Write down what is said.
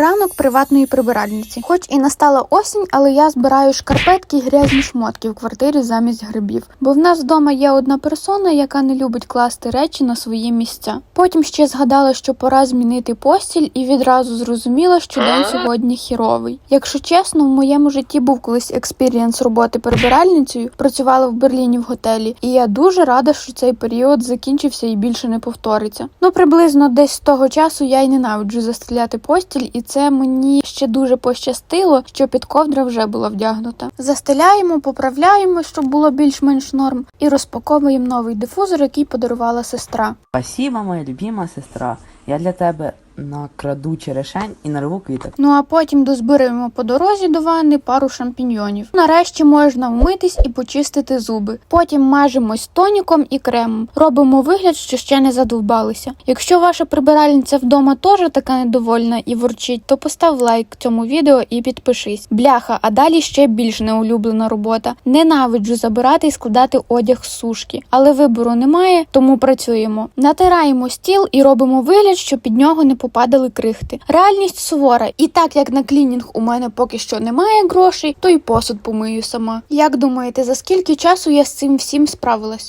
Ранок приватної прибиральниці. Хоч і настала осінь, але я збираю шкарпетки і грязні шмотки в квартирі замість грибів. Бо в нас вдома є одна персона, яка не любить класти речі на свої місця. Потім ще згадала, що пора змінити постіль, і відразу зрозуміла, що день сьогодні хіровий. Якщо чесно, в моєму житті був колись експірієнс роботи прибиральницею, працювала в Берліні в готелі, і я дуже рада, що цей період закінчився і більше не повториться. Ну приблизно десь з того часу я й ненавиджу застеляти постіль, і це мені ще дуже пощастило, що під ковдра вже була вдягнута. Застеляємо, поправляємо, щоб було більш-менш норм, і розпаковуємо новий дифузор, який подарувала сестра. Спасибо, моя любима сестра. Я для тебе накраду черешень і нарву квіток. Ну а потім дозбираємо по дорозі до ванни пару шампіньйонів. Нарешті можна вмитись і почистити зуби. Потім мажемось тоніком і кремом. Робимо вигляд, що ще не задовбалися. Якщо ваша прибиральниця вдома теж така недовольна і ворчить, то постав лайк цьому відео і підпишись. Бляха, а далі ще більш неулюблена робота. Ненавиджу забирати і складати одяг з сушки, але вибору немає, тому працюємо. Натираємо стіл і робимо вигляд, що під нього не попадали крихти. Реальність сувора, і так як на клінінг у мене поки що немає грошей, то й посуд помию сама. Як думаєте, за скільки часу я з цим всім справилась?